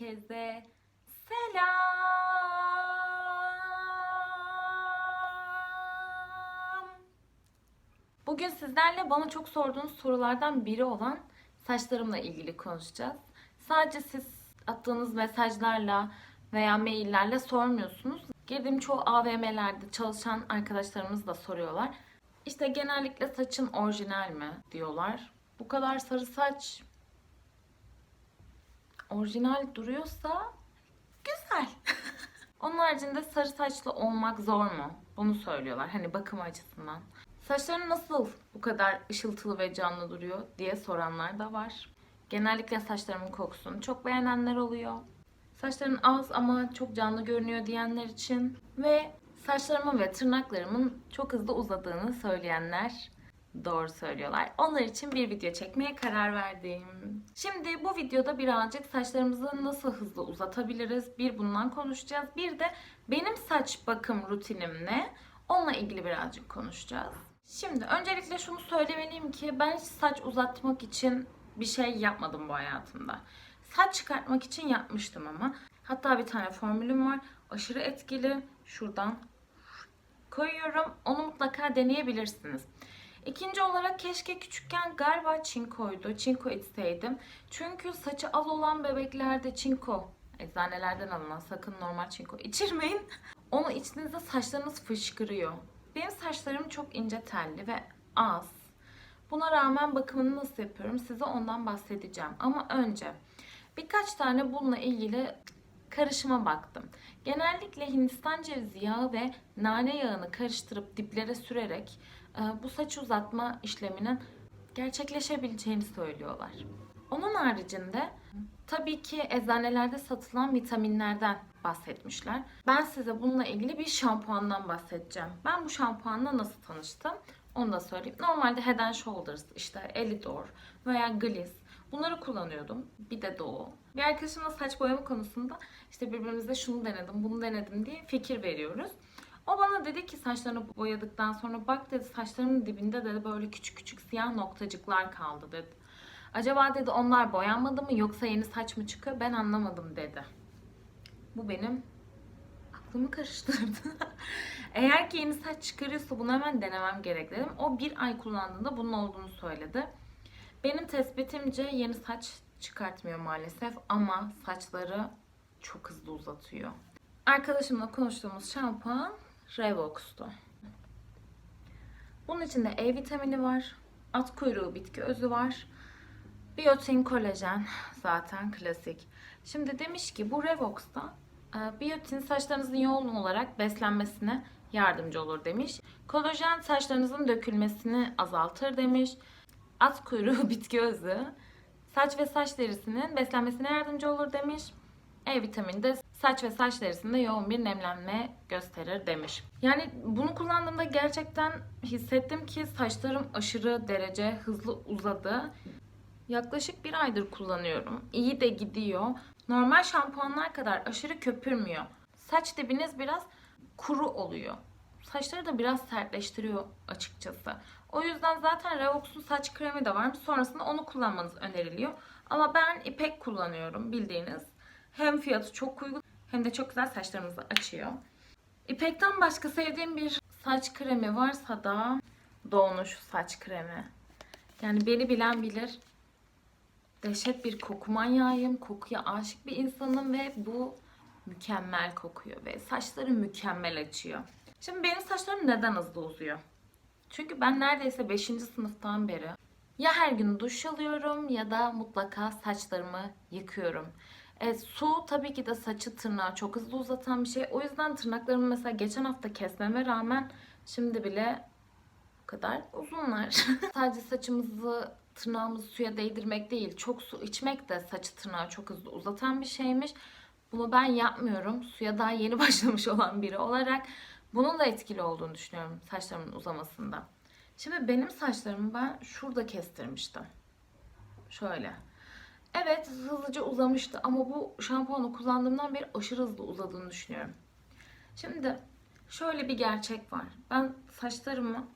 Herkese selam. Bugün sizlerle bana çok sorduğunuz sorulardan biri olan saçlarımla ilgili konuşacağız. Sadece siz attığınız mesajlarla veya maillerle sormuyorsunuz. Girdiğim çoğu AVM'lerde çalışan arkadaşlarımız da soruyorlar. İşte genellikle saçın orijinal mi diyorlar. Bu kadar sarı saç orijinal duruyorsa güzel. Onun haricinde sarı saçlı olmak zor mu? Bunu söylüyorlar hani bakım açısından. Saçların nasıl bu kadar ışıltılı ve canlı duruyor diye soranlar da var. Genellikle saçlarımın kokusunu çok beğenenler oluyor. Saçların az ama çok canlı görünüyor diyenler için ve saçlarımın ve tırnaklarımın çok hızlı uzadığını söyleyenler doğru söylüyorlar. Onlar için bir video çekmeye karar verdim. Şimdi bu videoda birazcık saçlarımızı nasıl hızlı uzatabiliriz? Bir bundan konuşacağız. Bir de benim saç bakım rutinim ne? Onunla ilgili birazcık konuşacağız. Şimdi öncelikle şunu söylemeliyim ki ben saç uzatmak için bir şey yapmadım bu hayatımda. Saç çıkartmak için yapmıştım ama. Hatta bir tane formülüm var. Aşırı etkili. Şuradan koyuyorum. Onu mutlaka deneyebilirsiniz. İkinci olarak keşke küçükken galiba çinkoydu. Çinko içseydim. Çünkü saçı az olan bebeklerde çinko eczanelerden alınan sakın normal çinko içirmeyin. Onu içtiğinizde saçlarınız fışkırıyor. Benim saçlarım çok ince telli ve az. Buna rağmen bakımını nasıl yapıyorum size ondan bahsedeceğim. Ama önce birkaç tane bununla ilgili karışıma baktım. Genellikle Hindistan cevizi yağı ve nane yağını karıştırıp diplere sürerek bu saç uzatma işleminin gerçekleşebileceğini söylüyorlar. Onun haricinde tabii ki eczanelerde satılan vitaminlerden bahsetmişler. Ben size bununla ilgili bir şampuandan bahsedeceğim. Ben bu şampuanla nasıl tanıştım? Onu da söyleyeyim. Normalde Head and Shoulders, işte Elidor veya Gliss bunları kullanıyordum. Bir de Doğu. Bir arkadaşımla saç boyama konusunda işte birbirimize şunu denedim, bunu denedim diye fikir veriyoruz. O bana dedi ki saçlarını boyadıktan sonra bak dedi saçlarımın dibinde dedi böyle küçük küçük siyah noktacıklar kaldı dedi. Acaba dedi onlar boyanmadı mı yoksa yeni saç mı çıkıyor ben anlamadım dedi. Bu benim aklımı karıştırdı. Eğer ki yeni saç çıkarıyorsa bunu hemen denemem gerek dedim. O bir ay kullandığında bunun olduğunu söyledi. Benim tespitimce yeni saç çıkartmıyor maalesef ama saçları çok hızlı uzatıyor. Arkadaşımla konuştuğumuz şampuan Revox'tu. Bunun içinde E vitamini var, at kuyruğu bitki özü var, biyotin kolajen zaten klasik. Şimdi demiş ki bu Revox'ta e, biyotin saçlarınızın yoğun olarak beslenmesine yardımcı olur demiş. Kolajen saçlarınızın dökülmesini azaltır demiş. At kuyruğu bitki özü saç ve saç derisinin beslenmesine yardımcı olur demiş. E vitamini de saç ve saç derisinde yoğun bir nemlenme gösterir demiş. Yani bunu kullandığımda gerçekten hissettim ki saçlarım aşırı derece hızlı uzadı. Yaklaşık bir aydır kullanıyorum. İyi de gidiyor. Normal şampuanlar kadar aşırı köpürmüyor. Saç dibiniz biraz kuru oluyor. Saçları da biraz sertleştiriyor açıkçası. O yüzden zaten Revox'un saç kremi de var. Sonrasında onu kullanmanız öneriliyor. Ama ben ipek kullanıyorum bildiğiniz. Hem fiyatı çok uygun hem de çok güzel saçlarımızı açıyor. İpek'ten başka sevdiğim bir saç kremi varsa da Doğunuş saç kremi. Yani beni bilen bilir. Dehşet bir koku manyağıyım. Kokuya aşık bir insanım ve bu mükemmel kokuyor ve saçları mükemmel açıyor. Şimdi benim saçlarım neden hızlı uzuyor? Çünkü ben neredeyse 5. sınıftan beri ya her gün duş alıyorum ya da mutlaka saçlarımı yıkıyorum. E, su tabii ki de saçı tırnağı çok hızlı uzatan bir şey. O yüzden tırnaklarımı mesela geçen hafta kesmeme rağmen şimdi bile bu kadar uzunlar. Sadece saçımızı tırnağımızı suya değdirmek değil, çok su içmek de saçı tırnağı çok hızlı uzatan bir şeymiş. Bunu ben yapmıyorum. Suya daha yeni başlamış olan biri olarak bunun da etkili olduğunu düşünüyorum saçlarımın uzamasında. Şimdi benim saçlarımı ben şurada kestirmiştim. Şöyle. Evet hızlıca uzamıştı ama bu şampuanı kullandığımdan beri aşırı hızlı uzadığını düşünüyorum. Şimdi şöyle bir gerçek var. Ben saçlarımı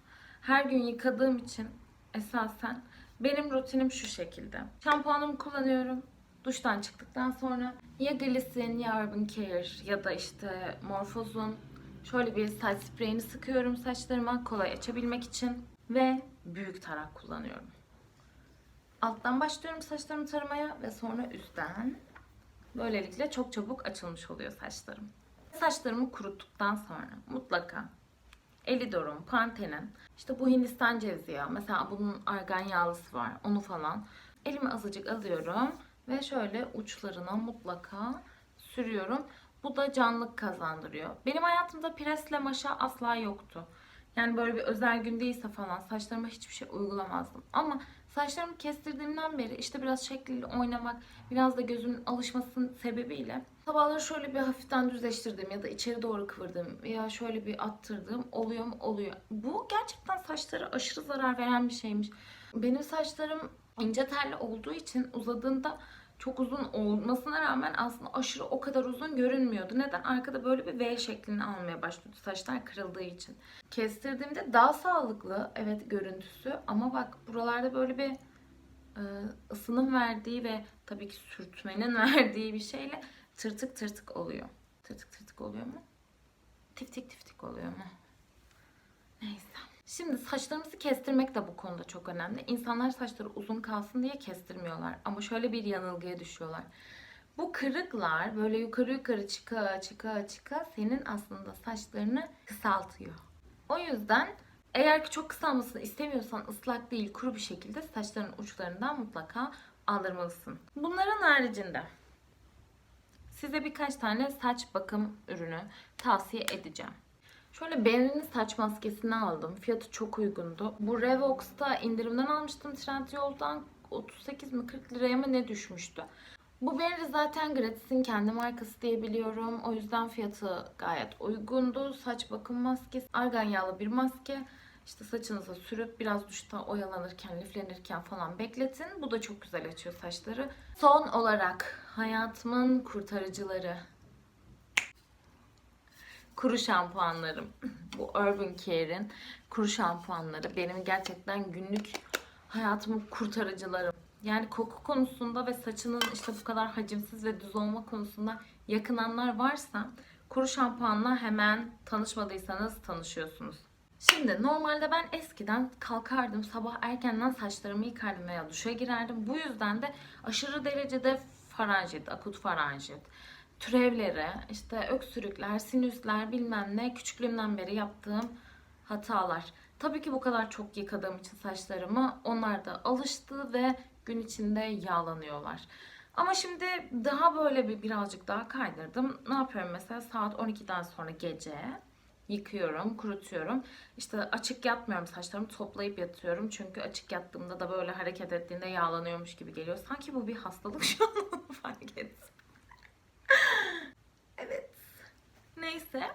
her gün yıkadığım için esasen benim rutinim şu şekilde. Şampuanımı kullanıyorum. duştan çıktıktan sonra ya Glisin ya Urban Care ya da işte Morphose'un şöyle bir saç spreyini sıkıyorum saçlarıma kolay açabilmek için ve büyük tarak kullanıyorum. Alttan başlıyorum saçlarımı taramaya ve sonra üstten. Böylelikle çok çabuk açılmış oluyor saçlarım. Saçlarımı kuruttuktan sonra mutlaka Elidor'un, Pantene'in, işte bu Hindistan cevizi yağı, mesela bunun argan yağlısı var, onu falan. Elime azıcık alıyorum ve şöyle uçlarına mutlaka sürüyorum. Bu da canlılık kazandırıyor. Benim hayatımda presle maşa asla yoktu. Yani böyle bir özel gün değilse falan saçlarıma hiçbir şey uygulamazdım. Ama saçlarımı kestirdiğimden beri işte biraz şekliyle oynamak, biraz da gözümün alışmasının sebebiyle sabahları şöyle bir hafiften düzleştirdiğim ya da içeri doğru kıvırdığım veya şöyle bir attırdığım oluyor mu? Oluyor. Bu gerçekten saçlara aşırı zarar veren bir şeymiş. Benim saçlarım ince telli olduğu için uzadığında çok uzun olmasına rağmen aslında aşırı o kadar uzun görünmüyordu. Neden? Arkada böyle bir V şeklini almaya başladı saçlar kırıldığı için. Kestirdiğimde daha sağlıklı evet görüntüsü ama bak buralarda böyle bir e, ısının verdiği ve tabii ki sürtmenin verdiği bir şeyle tırtık tırtık oluyor. Tırtık tırtık oluyor mu? Tiftik tiftik oluyor mu? Neyse. Şimdi saçlarımızı kestirmek de bu konuda çok önemli. İnsanlar saçları uzun kalsın diye kestirmiyorlar. Ama şöyle bir yanılgıya düşüyorlar. Bu kırıklar böyle yukarı yukarı çıka çıka çıka senin aslında saçlarını kısaltıyor. O yüzden eğer ki çok kısalmasını istemiyorsan ıslak değil kuru bir şekilde saçların uçlarından mutlaka aldırmalısın. Bunların haricinde size birkaç tane saç bakım ürünü tavsiye edeceğim. Şöyle Benri'nin saç maskesini aldım. Fiyatı çok uygundu. Bu Revox'ta indirimden almıştım Trendyol'dan. 38 mi 40 liraya mı ne düşmüştü. Bu Benri zaten Gratis'in kendi markası diye biliyorum. O yüzden fiyatı gayet uygundu. Saç bakım maskesi. Argan yağlı bir maske. İşte saçınıza sürüp biraz duşta oyalanırken, liflenirken falan bekletin. Bu da çok güzel açıyor saçları. Son olarak hayatımın kurtarıcıları kuru şampuanlarım. Bu Urban Care'in kuru şampuanları benim gerçekten günlük hayatımın kurtarıcılarım. Yani koku konusunda ve saçının işte bu kadar hacimsiz ve düz olma konusunda yakınanlar varsa kuru şampuanla hemen tanışmadıysanız tanışıyorsunuz. Şimdi normalde ben eskiden kalkardım sabah erkenden saçlarımı yıkardım veya duşa girerdim. Bu yüzden de aşırı derecede faranjit, akut faranjit, türevleri, işte öksürükler, sinüsler bilmem ne küçüklüğümden beri yaptığım hatalar. Tabii ki bu kadar çok yıkadığım için saçlarımı onlar da alıştı ve gün içinde yağlanıyorlar. Ama şimdi daha böyle bir birazcık daha kaydırdım. Ne yapıyorum mesela saat 12'den sonra gece yıkıyorum, kurutuyorum. İşte açık yatmıyorum saçlarımı toplayıp yatıyorum. Çünkü açık yattığımda da böyle hareket ettiğinde yağlanıyormuş gibi geliyor. Sanki bu bir hastalık şu an fark ettim. evet. Neyse.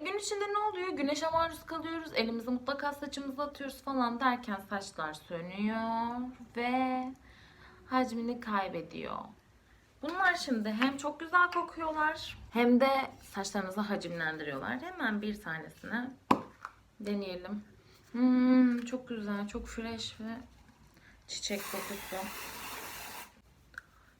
Gün içinde ne oluyor? Güneşe maruz kalıyoruz. Elimizi mutlaka saçımıza atıyoruz falan derken saçlar sönüyor ve hacmini kaybediyor. Bunlar şimdi hem çok güzel kokuyorlar hem de saçlarınızı hacimlendiriyorlar. Hemen bir tanesini deneyelim. Hmm, çok güzel, çok fresh ve çiçek kokusu.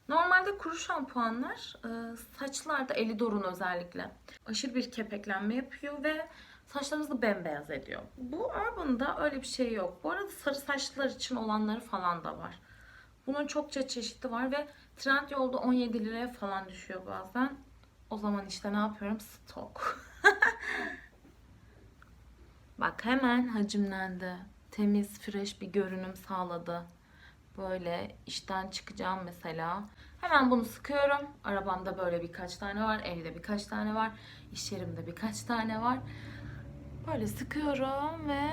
Normalde kuru şampuanlar e, saçlarda Elidor'un özellikle aşırı bir kepeklenme yapıyor ve saçlarınızı bembeyaz ediyor. Bu Urban'da öyle bir şey yok. Bu arada sarı saçlılar için olanları falan da var. Bunun çokça çeşidi var ve Trendyol'da 17 liraya falan düşüyor bazen. O zaman işte ne yapıyorum? Stok. Bak hemen hacimlendi. Temiz, fresh bir görünüm sağladı. Böyle işten çıkacağım mesela. Hemen bunu sıkıyorum. Arabamda böyle birkaç tane var. Evde birkaç tane var. İş yerimde birkaç tane var. Böyle sıkıyorum ve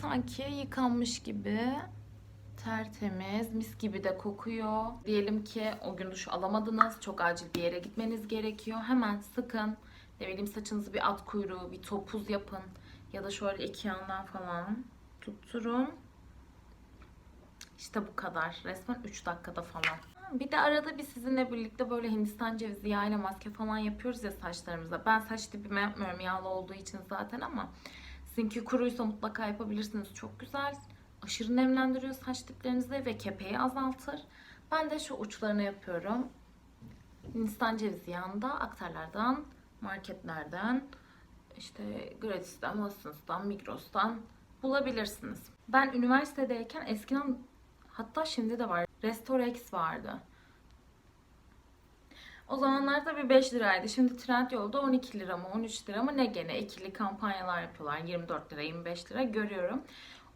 sanki yıkanmış gibi tertemiz, mis gibi de kokuyor. Diyelim ki o gün duş alamadınız, çok acil bir yere gitmeniz gerekiyor. Hemen sıkın. Ne bileyim saçınızı bir at kuyruğu, bir topuz yapın. Ya da şöyle iki yandan falan tutturun. İşte bu kadar. Resmen 3 dakikada falan. Bir de arada bir sizinle birlikte böyle Hindistan cevizi yağıyla maske falan yapıyoruz ya saçlarımıza. Ben saç tipime yapmıyorum yağlı olduğu için zaten ama sizinki kuruysa mutlaka yapabilirsiniz. Çok güzel. Aşırı nemlendiriyor saç diplerinizi ve kepeği azaltır. Ben de şu uçlarını yapıyorum. Hindistan cevizi yağında aktarlardan, marketlerden, işte Gratis'ten, Watsons'tan, Migros'tan bulabilirsiniz. Ben üniversitedeyken eskiden hatta şimdi de var. Restorex vardı. O zamanlar bir 5 liraydı. Şimdi Trendyol'da 12 lira mı 13 lira mı ne gene ikili kampanyalar yapıyorlar. 24 lira 25 lira görüyorum.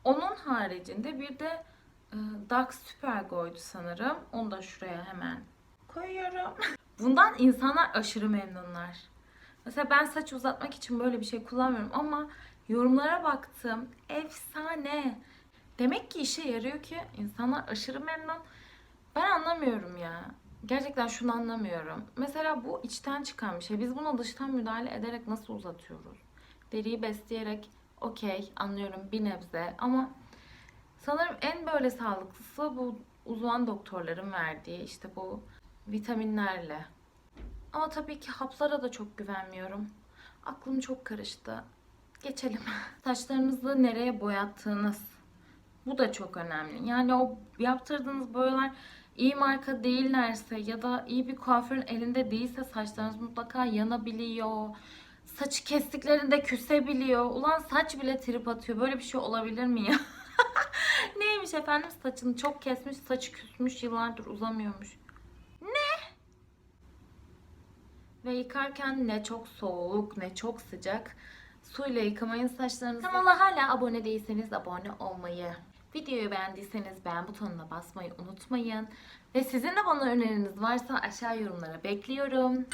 Onun haricinde bir de e, Dax Supergo'ydu sanırım. Onu da şuraya hemen koyuyorum. Bundan insanlar aşırı memnunlar. Mesela ben saç uzatmak için böyle bir şey kullanmıyorum ama yorumlara baktım. Efsane. Demek ki işe yarıyor ki insanlar aşırı memnun. Ben anlamıyorum ya. Gerçekten şunu anlamıyorum. Mesela bu içten çıkan bir şey. Biz buna dıştan müdahale ederek nasıl uzatıyoruz? Deriyi besleyerek okey anlıyorum bir nebze ama sanırım en böyle sağlıklısı bu uzman doktorların verdiği işte bu vitaminlerle. Ama tabii ki haplara da çok güvenmiyorum. Aklım çok karıştı. Geçelim. Saçlarınızı nereye boyattığınız. Bu da çok önemli. Yani o yaptırdığınız boyalar iyi marka değillerse ya da iyi bir kuaförün elinde değilse saçlarınız mutlaka yanabiliyor. Saçı kestiklerinde küsebiliyor. Ulan saç bile trip atıyor. Böyle bir şey olabilir mi ya? Neymiş efendim saçını çok kesmiş, saçı küsmüş, yıllardır uzamıyormuş. Ve yıkarken ne çok soğuk ne çok sıcak suyla yıkamayın saçlarınızı. Kanala hala abone değilseniz abone olmayı, videoyu beğendiyseniz beğen butonuna basmayı unutmayın. Ve sizin de bana öneriniz varsa aşağı yorumlara bekliyorum.